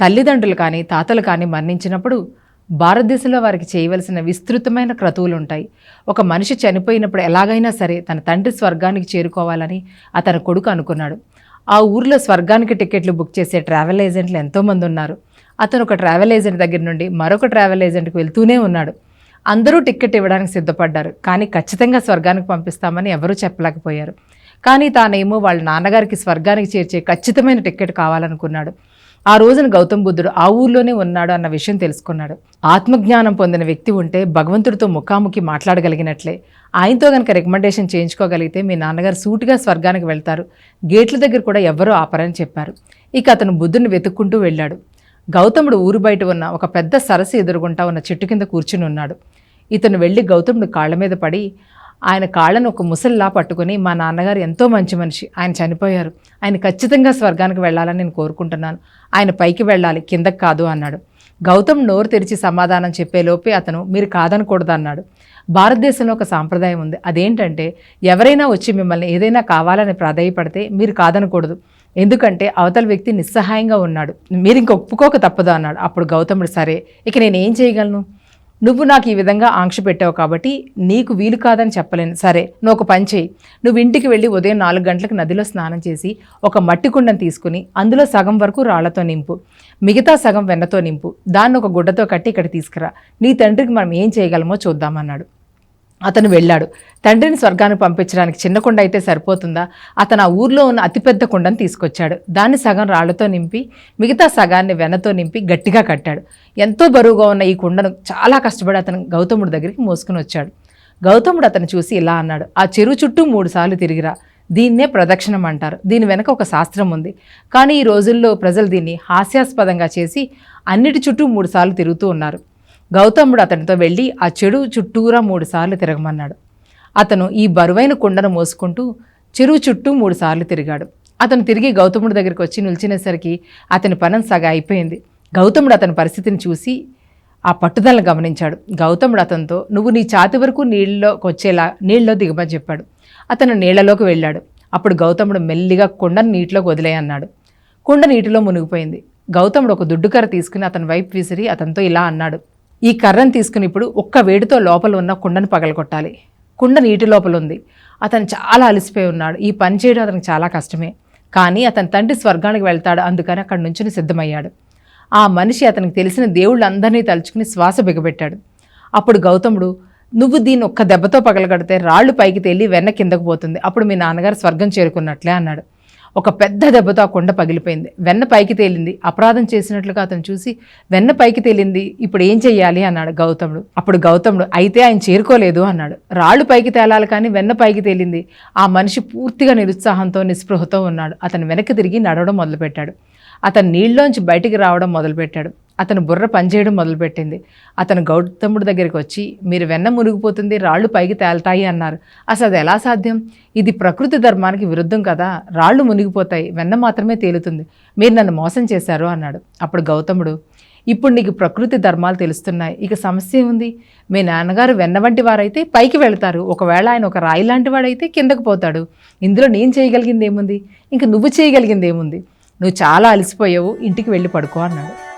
తల్లిదండ్రులు కానీ తాతలు కానీ మరణించినప్పుడు భారతదేశంలో వారికి చేయవలసిన విస్తృతమైన క్రతువులు ఉంటాయి. ఒక మనిషి చనిపోయినప్పుడు ఎలాగైనా సరే తన తండ్రి స్వర్గానికి చేరుకోవాలని అతని కొడుకు అనుకున్నాడు. ఆ ఊర్లో స్వర్గానికి టికెట్లు బుక్ చేసే ట్రావెల్ ఏజెంట్లు ఎంతోమంది ఉన్నారు. అతను ఒక ట్రావెల్ ఏజెంట్ దగ్గర నుండి మరొక ట్రావెల్ ఏజెంట్కి వెళ్తూనే ఉన్నాడు. అందరూ టికెట్ ఇవ్వడానికి సిద్ధపడ్డారు. కానీ ఖచ్చితంగా స్వర్గానికి పంపిస్తామని ఎవరూ చెప్పలేకపోయారు. కానీ తానేమో వాళ్ళ నాన్నగారికి స్వర్గానికి చేర్చే ఖచ్చితమైన టికెట్ కావాలనుకున్నాడు. ఆ రోజున గౌతమ్ బుద్ధుడు ఆ ఊర్లోనే ఉన్నాడు అన్న విషయం తెలుసుకున్నాడు. ఆత్మజ్ఞానం పొందిన వ్యక్తి ఉంటే భగవంతుడితో ముఖాముఖి మాట్లాడగలిగినట్లే. ఆయనతో కనుక రికమెండేషన్ చేయించుకోగలిగితే మీ నాన్నగారు సూటిగా స్వర్గానికి వెళ్తారు. గేట్ల దగ్గర కూడా ఎవ్వరూ ఆపరని చెప్పారు. ఇక అతను బుద్ధుని వెతుక్కుంటూ వెళ్ళాడు. గౌతముడు ఊరు బయట ఉన్న ఒక పెద్ద సరస్సు ఎదురుగుంటా ఉన్న చెట్టు కింద కూర్చుని ఉన్నాడు. ఇతను వెళ్ళి గౌతముడు కాళ్ళ మీద పడి ఆయన కాళ్ళను ఒక ముసలిలా పట్టుకుని మా నాన్నగారు ఎంతో మంచి మనిషి. ఆయన చనిపోయారు. ఆయన ఖచ్చితంగా స్వర్గానికి వెళ్ళాలని నేను కోరుకుంటున్నాను. ఆయన పైకి వెళ్ళాలి కిందకి కాదు అన్నాడు. గౌతమ్ నోరు తెరిచి సమాధానం చెప్పేలోపే అతను మీరు కాదనకూడదు అన్నాడు. భారతదేశంలో ఒక సాంప్రదాయం ఉంది. అదేంటంటే ఎవరైనా వచ్చి మిమ్మల్ని ఏదైనా కావాలని ప్రాధాయపడితే మీరు కాదనకూడదు. ఎందుకంటే అవతల వ్యక్తి నిస్సహాయంగా ఉన్నాడు. మీరు ఇంక ఒప్పుకోక తప్పదు అన్నాడు. అప్పుడు గౌతముడు సరే ఇక నేను ఏం చేయగలను? నువ్వు నాకు ఈ విధంగా ఆంక్ష పెట్టావు కాబట్టి నీకు వీలు కాదని చెప్పలేను. సరే నువ్వు ఒక పని చేయి. నువ్వు ఇంటికి వెళ్ళి ఉదయం నాలుగు గంటలకు నదిలో స్నానం చేసి ఒక మట్టి కుండను తీసుకుని అందులో సగం వరకు రాళ్ళతో నింపు మిగతా సగం వెన్నతో నింపు దాన్ని ఒక గుడ్డతో కట్టి ఇక్కడ తీసుకురా. నీ తండ్రికి మనం ఏం చేయగలమో చూద్దామన్నాడు అతను వెళ్ళాడు. తండ్రిని స్వర్గానికి పంపించడానికి చిన్న కుండ అయితే సరిపోతుందా? అతను ఆ ఊర్లో ఉన్న అతిపెద్ద కుండను తీసుకొచ్చాడు. దాన్ని సగం రాళ్ళతో నింపి మిగతా సగాన్ని వెనతో నింపి గట్టిగా కట్టాడు. ఎంతో బరువుగా ఉన్న ఈ కుండను చాలా కష్టపడి అతను గౌతముడి దగ్గరికి మోసుకుని వచ్చాడు. గౌతముడు అతను చూసి ఇలా అన్నాడు ఆ చెరువు చుట్టూ మూడుసార్లు తిరిగిరా. దీన్నే ప్రదక్షిణం అంటారు. దీని వెనక ఒక శాస్త్రం ఉంది. కానీ ఈ రోజుల్లో ప్రజలు దీన్ని హాస్యాస్పదంగా చేసి అన్నిటి చుట్టూ మూడుసార్లు తిరుగుతూ ఉన్నారు. గౌతముడు అతనితో వెళ్ళి ఆ చెడు చుట్టూరా మూడుసార్లు తిరగమన్నాడు. అతను ఈ బరువైన కుండను మోసుకుంటూ చెరువు చుట్టూ మూడుసార్లు తిరిగాడు. అతను తిరిగి గౌతముడి దగ్గరికి వచ్చి నిలిచినేసరికి అతని పనం సగ అయిపోయింది. గౌతముడు అతని పరిస్థితిని చూసి ఆ పట్టుదలను గమనించాడు. గౌతముడు అతనితో నువ్వు నీ ఛాతి వరకు నీళ్ళలోకి వచ్చేలా నీళ్ళలో దిగమని చెప్పాడు. అతను నీళ్ళలోకి వెళ్ళాడు. అప్పుడు గౌతముడు మెల్లిగా కుండను నీటిలోకి వదిలేయన్నాడు కుండ నీటిలో మునిగిపోయింది. గౌతముడు ఒక దుడ్డుకర తీసుకుని అతని వైపు విసిరి అతనితో ఇలా అన్నాడు. ఈ కర్రను తీసుకుని ఇప్పుడు ఒక్క వేడితో లోపల ఉన్న కుండను పగలగొట్టాలి. కుండ నీటి లోపల ఉంది. అతను చాలా అలసిపోయి ఉన్నాడు. ఈ పని చేయడం అతనికి చాలా కష్టమే. కానీ అతని తండ్రి స్వర్గానికి వెళ్తాడు. అందుకని అక్కడి నుంచి సిద్ధమయ్యాడు. ఆ మనిషి అతనికి తెలిసిన దేవుళ్ళందరినీ తలుచుకుని శ్వాస బిగబెట్టాడు. అప్పుడు గౌతముడు నువ్వు దీన్ని ఒక్క దెబ్బతో పగలగడితే రాళ్ళు పైకి తేలి వెన్న కిందకు పోతుంది. అప్పుడు మీ నాన్నగారు స్వర్గం చేరుకున్నట్లే అన్నాడు. ఒక పెద్ద దెబ్బతో ఆ కొండ పగిలిపోయింది. వెన్న పైకి తేలింది. అపరాధం చేసినట్లుగా అతను చూసి వెన్న పైకి తేలింది. ఇప్పుడు ఏం చెయ్యాలి? అన్నాడు గౌతముడు. అప్పుడు గౌతముడు అయితే ఆయన చేరుకోలేదు అన్నాడు. రాళ్ళు పైకి తేలాలి కానీ వెన్న పైకి తేలింది. ఆ మనిషి పూర్తిగా నిరుత్సాహంతో నిస్పృహతో ఉన్నాడు. అతను వెనక్కి తిరిగి నడవడం మొదలుపెట్టాడు. అతను నీళ్ళలోంచి బయటికి రావడం మొదలుపెట్టాడు. అతను బుర్ర పనిచేయడం మొదలుపెట్టింది. అతను గౌతముడి దగ్గరికి వచ్చి మీరు వెన్న మునిగిపోతుంది రాళ్ళు పైకి తేలతాయి అన్నారు. అసలు అది ఎలా సాధ్యం? ఇది ప్రకృతి ధర్మానికి విరుద్ధం కదా. రాళ్ళు మునిగిపోతాయి వెన్న మాత్రమే తేలుతుంది. మీరు నన్ను మోసం చేశారు అన్నాడు. అప్పుడు గౌతముడు ఇప్పుడు నీకు ప్రకృతి ధర్మాలు తెలుస్తున్నాయి. ఇక సమస్య ఉంది మీ నాన్నగారు వెన్న వంటి వారైతే పైకి వెళతారు. ఒకవేళ ఆయన ఒక రాయి లాంటి వాడైతే కిందకు పోతాడు. ఇందులో నేను చేయగలిగింది ఏముంది? ఇంక నువ్వు చేయగలిగింది ఏముంది? నువ్వు చాలా అలసిపోయావు. ఇంటికి వెళ్ళి పడుకో అన్నాడు.